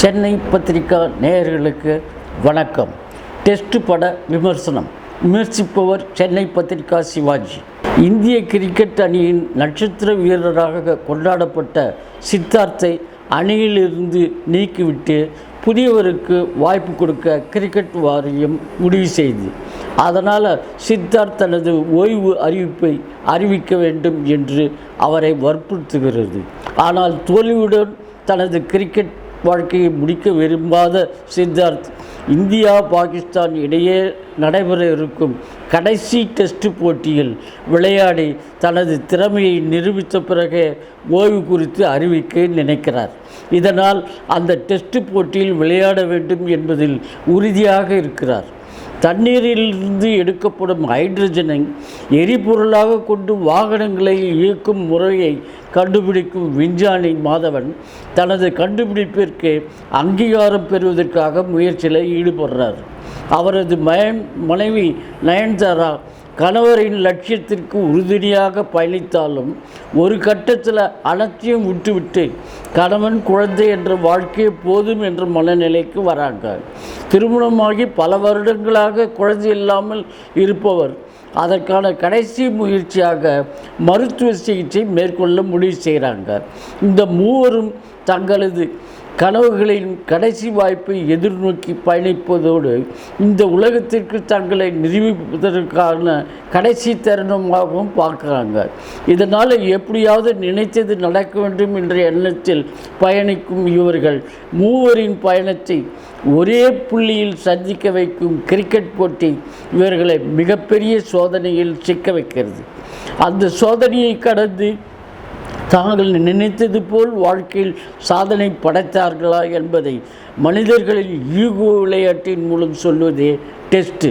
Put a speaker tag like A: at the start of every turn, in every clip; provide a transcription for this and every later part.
A: சென்னை பத்திரிகா நேயர்களுக்கு வணக்கம். டெஸ்ட் பட விமர்சனம். விமர்சிப்பவர் சென்னை பத்திரிகா சிவாஜி. இந்திய கிரிக்கெட் அணியின் நட்சத்திர வீரராக கொண்டாடப்பட்ட சித்தார்த்தை அணியிலிருந்து நீக்கிவிட்டு புதியவருக்கு வாய்ப்பு கொடுக்க கிரிக்கெட் வாரியம் முடிவு செய்து அதனால் சித்தார்த் தனது ஓய்வு அறிவிப்பை அறிவிக்க வேண்டும் என்று அவரை வற்புறுத்துகிறது. ஆனால் தோல்வியுடன் தனது கிரிக்கெட் வாழ்க்கையை முடிக்க விரும்பாத சித்தார்த் இந்தியா பாகிஸ்தான் இடையே நடைபெற இருக்கும் கடைசி டெஸ்ட் போட்டியில் விளையாடி தனது திறமையை நிரூபித்த பிறகே ஓய்வு குறித்து அறிவிக்க நினைக்கிறார். இதனால் அந்த டெஸ்ட் போட்டியில் விளையாட வேண்டும் என்பதில் உறுதியாக இருக்கிறார். தண்ணீரிலிருந்து எடுக்கப்படும் ஹைட்ரஜனை எரிபொருளாக கொண்டு வாகனங்களை இயக்கும் முறையை கண்டுபிடிக்கும் விஞ்ஞானி மாதவன் தனது கண்டுபிடிப்பிற்கு அங்கீகாரம் பெறுவதற்காக முயற்சியில் ஈடுபடுறார். அவரது மயன் மனைவி நயன்தாரா கணவரின் லட்சியத்திற்கு உறுதுணையாக பயணித்தாலும் ஒரு கட்டத்தில் அனைத்தையும் விட்டுவிட்டு கணவன் குழந்தை என்ற வாழ்க்கையே போதும் என்ற மனநிலைக்கு வராங்க. திருமணமாகி பல வருடங்களாக குழந்தை இல்லாமல் இருப்பவர். அதற்கான கடைசி முயற்சியாக மருத்துவ சிகிச்சை மேற்கொள்ள முடிவு செய்கிறாங்க. இந்த மூவரும் தங்களது கனவுகளின் கடைசி வாய்ப்பை எதிர்நோக்கி பயணிப்பதோடு இந்த உலகத்திற்கு தங்களை நிரூபிப்பதற்கான கடைசி தருணமாகவும் பார்க்குறாங்க. இதனால் எப்படியாவது நினைத்தது நடக்க வேண்டும் என்ற எண்ணத்தில் பயணிக்கும் இவர்கள் மூவரின் பயணத்தை ஒரே புள்ளியில் சந்திக்க வைக்கும் கிரிக்கெட் போட்டி இவர்களை மிகப்பெரிய சோதனையில் சிக்க வைக்கிறது. அந்த சோதனையை கடந்து தாங்கள் நினைத்தது போல் வாழ்க்கையில் சாதனை படைத்தார்களா என்பதை மனிதர்களின் ஈகோ விளையாட்டின் மூலம் சொல்வதே டெஸ்ட்டு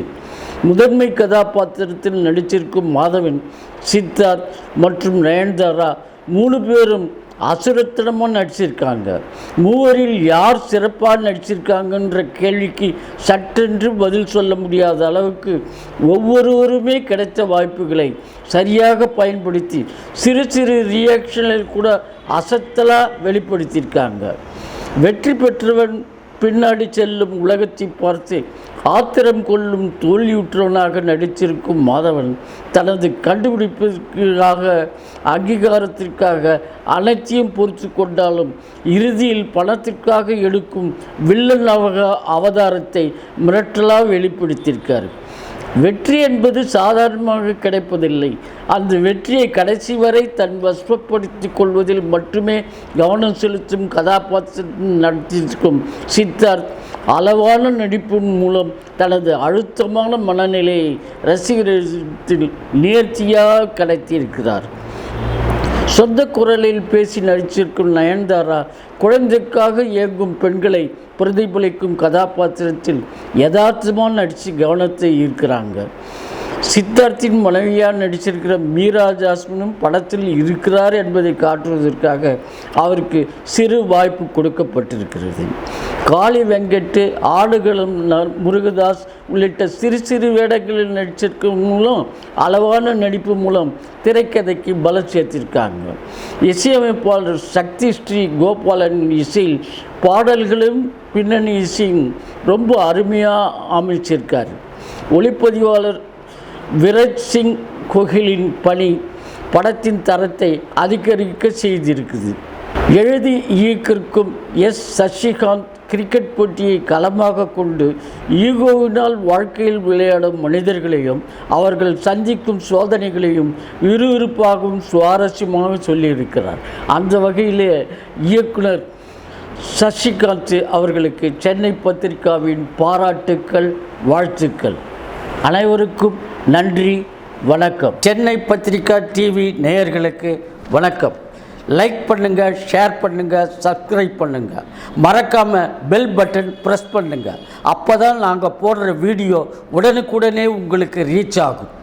A: முதன்மை கதாபாத்திரத்தில் நடித்திருக்கும் மாதவன் சித்தார்த் மற்றும் நயன்தாரா மூணு பேரும் அசுரத்தனமாக நடிச்சிருக்காங்க. மூவரில் யார் சிறப்பாக நடிச்சிருக்காங்கன்ற கேள்விக்கு சட்டென்று பதில் சொல்ல முடியாத அளவுக்கு ஒவ்வொருவருமே கிடைத்த வாய்ப்புகளை சரியாக பயன்படுத்தி சிறு சிறு ரியாக்ஷனில் கூட அசத்தலாக வெளிப்படுத்தியிருக்காங்க. வெற்றி பெற்றவன் பின்னாடி செல்லும் உலகத்தை பார்த்து ஆத்திரம் கொள்ளும் தோல்வியுற்றவனாக நடித்திருக்கும் மாதவன் தனது கண்டுபிடிப்பிற்காக அங்கீகாரத்திற்காக அனைத்தையும் பொறுத்து கொண்டாலும் இறுதியில் பணத்திற்காக எடுக்கும் வில்லன் அவக அவதாரத்தை மிரட்டலாக வெளிப்படுத்தியிருக்கார். வெற்றி என்பது சாதாரணமாக கிடைப்பதில்லை. அந்த வெற்றியை கடைசி வரை தன் வசப்படுத்திக் கொள்வதில் மட்டுமே கவனம் செலுத்தும் கதாபாத்திரம் நடித்திருக்கும் சித்தார்த் அளவான நடிப்பின் மூலம் தனது அழுத்தமான மனநிலையை ரசிகரிடத்தில் நேர்த்தியாக கடத்தியிருக்கிறார் சொந்த குரலில் பேசி நடிச்சிருக்கும் நயன்தாரா குழந்தைக்காக இயங்கும் பெண்களை பிரதிபலிக்கும் கதாபாத்திரத்தில் யதார்த்தமாக நடித்து கவனத்தை ஈர்க்கிறாங்க. சித்தார்த்தின் மனைவியாக நடிச்சிருக்கிற மீரா ஜாஸ்மினும் படத்தில் இருக்கிறார் என்பதை காட்டுவதற்காக அவருக்கு சிறு வாய்ப்பு கொடுக்கப்பட்டிருக்கிறது. காளி வெங்கட்டு ஆடுகளும் ந- முருகதாஸ் உள்ளிட்ட சிறு சிறு வேடங்களில் நடிச்சிருக்கும் மூலம் அளவான நடிப்பு மூலம் திரைக்கதைக்கு பல சேர்த்திருக்காங்க. இசையமைப்பாளர் சக்தி ஸ்ரீ கோபாலன் இசையில் பாடல்களும் பின்னணி இசையும் ரொம்ப அருமையாக அமைச்சிருக்கார். ஒளிப்பதிவாளர் விரஜ் சிங் கோகிலின் பணி படத்தின் தரத்தை அதிகரிக்க செய்திருக்குது. எழுதி இயக்கிற்கும் எஸ். சசிகாந்த் கிரிக்கெட் போட்டியை களமாக கொண்டு ஈகோவினால் வாழ்க்கையில் விளையாடும் மனிதர்களையும் அவர்கள் சந்திக்கும் சோதனைகளையும் விறுவிறுப்பாகவும் சுவாரஸ்யமாக சொல்லியிருக்கிறார். அந்த வகையிலே இயக்குனர் சசிகாந்த் அவர்களுக்கு சென்னை பத்திரிகாவின் பாராட்டுக்கள் வாழ்த்துக்கள். அனைவருக்கும் நன்றி வணக்கம். சென்னை பத்திரிகா டிவி நேயர்களுக்கு வணக்கம். லைக் பண்ணுங்கள் ஷேர் பண்ணுங்கள் சப்ஸ்கிரைப் பண்ணுங்கள் மறக்காமல் பெல் பட்டன் ப்ரெஸ் பண்ணுங்கள் அப்போ தான் நாங்கள் போடுற வீடியோ உடனுக்குடனே உங்களுக்கு ரீச் ஆகும்.